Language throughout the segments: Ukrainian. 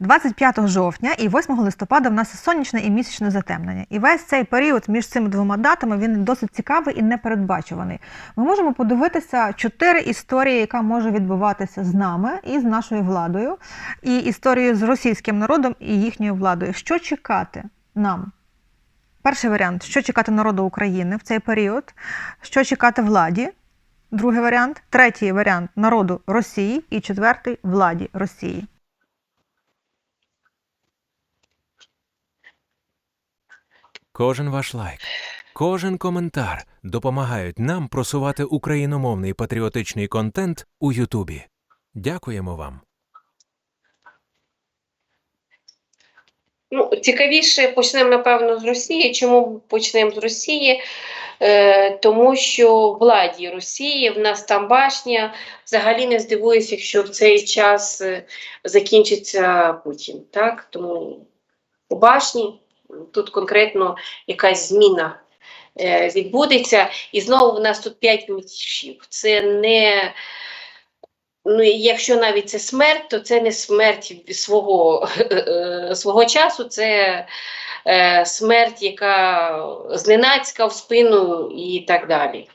25 жовтня і 8 листопада в нас сонячне і місячне затемнення. І весь цей період між цими двома датами він досить цікавий і непередбачуваний. Ми можемо подивитися чотири історії, яка може відбуватися з нами і з нашою владою, і історію з російським народом і їхньою владою. Що чекати нам? Перший варіант: що чекати народу України в цей період, що чекати владі. Другий варіант, третій варіант народу Росії і четвертий владі Росії. Кожен ваш лайк, кожен коментар допомагають нам просувати україномовний патріотичний контент у Ютубі. Дякуємо вам. Ну, цікавіше почнемо, напевно, з Росії. Чому почнемо з Росії? Е, тому що владі Росії в нас там башня. Взагалі не здивуюся, якщо в цей час е, закінчиться Путін. Так? Тому у башні тут конкретно якась зміна е, відбудеться. І знову в нас тут п'ять мічів. Це не. Ну, якщо навіть це смерть, то це не смерть свого, е, свого часу, це е, смерть, яка зненацька в спину і так далі.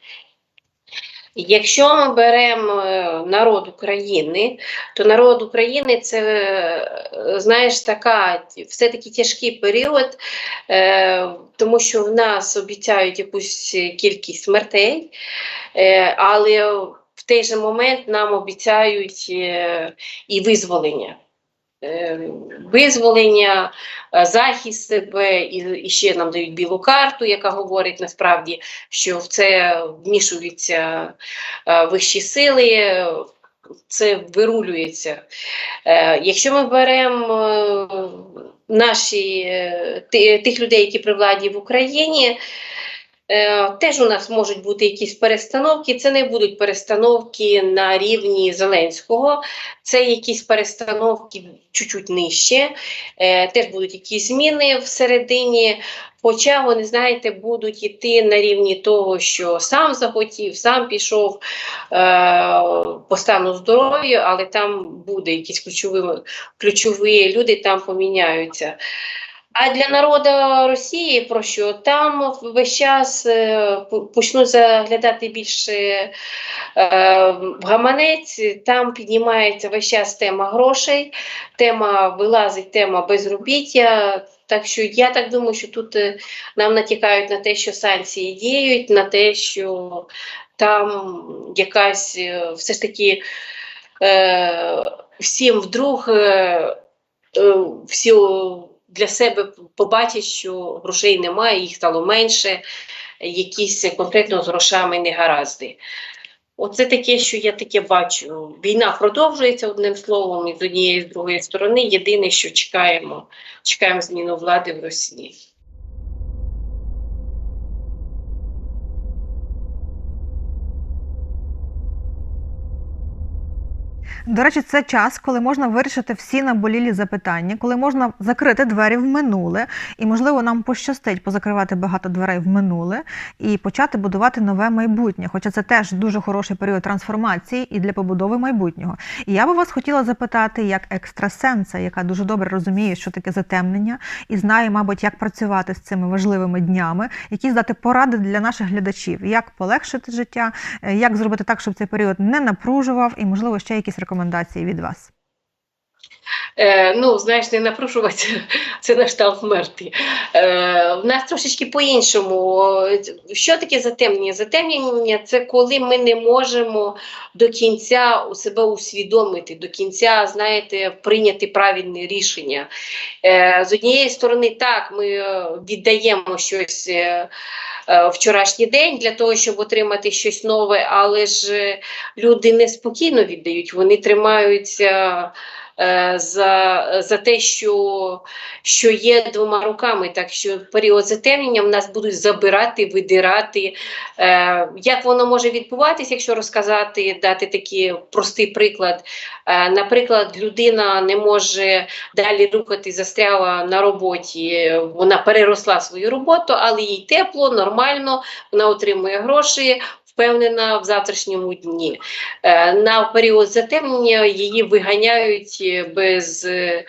Якщо ми беремо е, народ України, то народ України це, е, знаєш, така все-таки тяжкий період, е, тому що в нас обіцяють якусь кількість смертей, але в той же момент нам обіцяють і визволення. Е, Визволення, е, захист себе, і, ще нам дають білу карту, яка говорить насправді, що в це вмішуються е, вищі сили, це вирулюється. Якщо ми беремо наші, тих людей, які при владі в Україні, Теж у нас можуть бути якісь перестановки. Це не будуть перестановки на рівні Зеленського, це якісь перестановки чуть-чуть нижче. Е, Теж будуть якісь зміни всередині. Хоча вони, знаєте, будуть йти на рівні того, що сам захотів, сам пішов е, по стану здоров'я, але там буде якісь ключові, ключові люди там поміняються. А для народу Росії про що? Там весь час е, почнуть заглядати більше е, в гаманець, там піднімається весь час тема грошей, тема вилазить, тема безробіття. Так що я так думаю, що тут е, нам натякають на те, що санкції діють, на те, що там якась е, все ж таки е, всім вдруг е, всі для себе побачать, що грошей немає, їх стало менше, якісь конкретно з грошами негаразди. Оце таке, що я таке бачу. Війна продовжується одним словом, і з однієї з другої сторони. Єдине, що чекаємо, чекаємо зміну влади в Росії. До речі, це час, коли можна вирішити всі наболілі запитання, коли можна закрити двері в минуле, і можливо нам пощастить позакривати багато дверей в минуле і почати будувати нове майбутнє. Хоча це теж дуже хороший період трансформації і для побудови майбутнього. І я би вас хотіла запитати, як екстрасенса, яка дуже добре розуміє, що таке затемнення, і знає, мабуть, як працювати з цими важливими днями, якісь дати поради для наших глядачів, як полегшити життя, е, як зробити так, щоб цей період не напружував, і можливо ще якісь рекомендації від вас. Е, ну, знаєш, не напружуватися, це на штаб вмерти. Е, в нас трошечки по-іншому. Що таке затемнення? Затемнення це коли ми не можемо до кінця себе усвідомити, до кінця, знаєте, прийняти правильне рішення. Е, з однієї сторони, так, ми віддаємо щось. Вчорашній день для того, щоб отримати щось нове, але ж люди неспокійно віддають, вони тримаються за, за те, що, що є двома руками. Так що в період затемнення в нас будуть забирати, видирати. Е, як воно може відбуватися, якщо розказати, дати такий простий приклад. Е, наприклад, людина не може далі рухати, застряла на роботі, вона переросла свою роботу, але їй тепло, нормально, вона отримує гроші. Впевнена в завтрашньому дні. Е, На період затемнення її виганяють е, без е,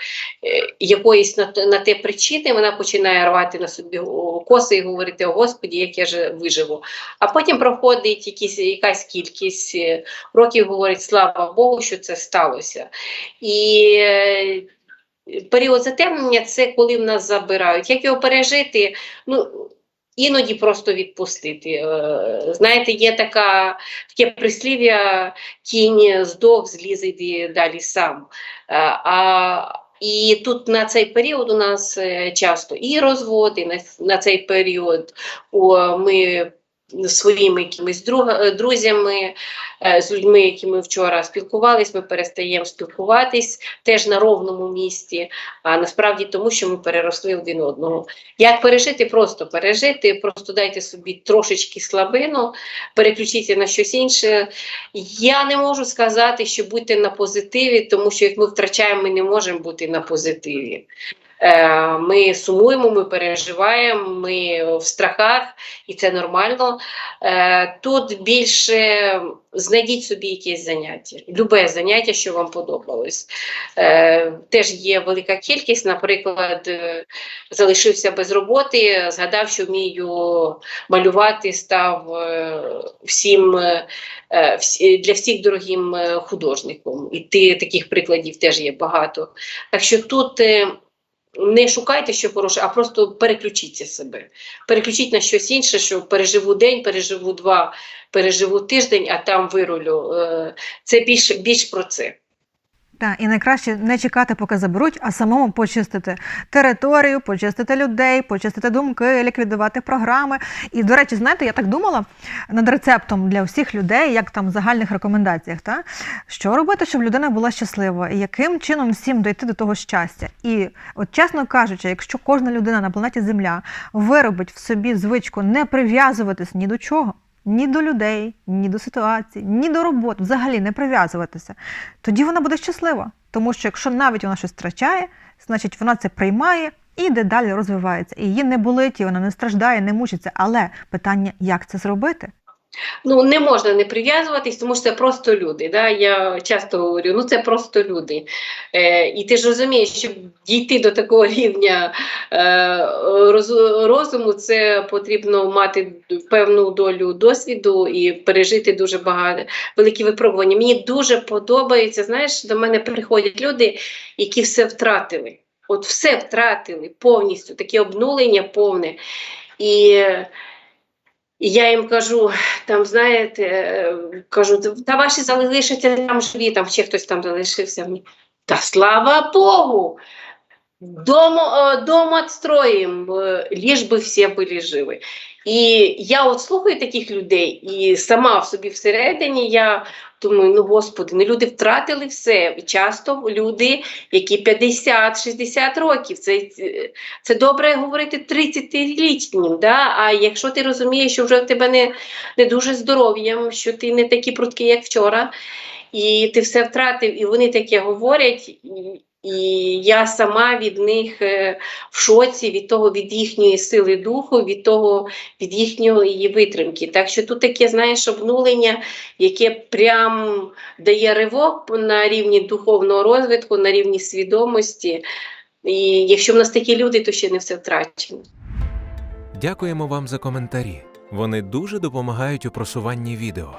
якоїсь на, те- причини. Вона починає рвати на собі коси і говорити: О Господі, як я ж виживу. А потім проходить якісь, якась кількість років, говорить, слава Богу, що це сталося. І період затемнення це коли в нас забирають. Як його пережити? Ну, іноді просто відпустити. Е, Знаєте, є така, таке прислів'я кінь здох, зліз іди далі сам. Е, А, і тут на цей період у нас е, часто і розводи на, на цей період. Ми своїми якимись е, друзями, е, з людьми, які ми вчора спілкувались, ми перестаємо спілкуватись теж на ровному місці, а насправді тому, що ми переросли один одного. Як пережити? Просто пережити, просто дайте собі трошечки слабину, переключіться на щось інше. Я не можу сказати, що будьте на позитиві, тому що як ми втрачаємо, ми не можемо бути на позитиві. Е, Ми сумуємо, ми переживаємо, ми в страхах, і це нормально. Е, Тут більше знайдіть собі якесь заняття, любе заняття, що вам подобалось. Е, Теж є велика кількість, наприклад, залишився без роботи, згадав, що вмію малювати, став всім всі- для всіх дорогим художником. І таких прикладів теж є багато. Так що тут не шукайте, що хороше, а просто переключіться себе. Переключіть на щось інше, що переживу день, переживу два, переживу тиждень, а там вирулю. Е, Це більш, більш про це. Так, і найкраще не чекати, поки заберуть, а самому почистити територію, почистити людей, почистити думки, ліквідувати програми. І, до речі, знаєте, я так думала над рецептом для всіх людей, як там в загальних рекомендаціях, та? що робити, щоб людина була щаслива, і яким чином всім дойти до того щастя. І, от чесно кажучи, якщо кожна людина на планеті Земля виробить в собі звичку не прив'язуватись ні до чого. Ні до людей, ні до ситуації, ні до роботи, взагалі не прив'язуватися, тоді вона буде щаслива. Тому що якщо навіть вона щось втрачає, значить вона це приймає і йде далі розвивається. І її не болить, і вона не страждає, не мучиться. Але питання, як це зробити? Ну, не можна не прив'язуватись, тому що це просто люди. Да? Я часто говорю, ну це просто люди. Е, і ти ж розумієш, щоб дійти до такого рівня е, роз- розуму, це потрібно мати певну долю досвіду і пережити дуже багато великі випробування. Мені дуже подобається, знаєш, до мене приходять люди, які все втратили. От все втратили повністю, таке обнулення повне. І і я їм кажу, там, знаєте, е, кажу, та ваші залишаться там живі, там ще хтось там залишився. Та слава Богу! Дом, е, дом отстроим, лишь би всі були живі. І я от слухаю таких людей, і сама в собі всередині я думаю, ну господи, ну люди втратили все. Часто люди, які 50-60 років, це, це добре говорити 30-річним. Да? А якщо ти розумієш, що вже в тебе не, не дуже здоров'ям, що ти не такий пруткий, як вчора, і ти все втратив, і вони таке говорять. І, і я сама від них е, в шоці від того, від їхньої сили духу, від того, від їхньої витримки. Так що тут таке, знаєш, обнулення, яке прям дає ривок на рівні духовного розвитку, на рівні свідомості. І якщо в нас такі люди, то ще не все втрачено. Дякуємо вам за коментарі. Вони дуже допомагають у просуванні відео.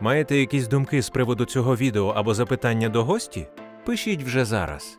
Маєте якісь думки з приводу цього відео або запитання до гості? Пишіть вже зараз.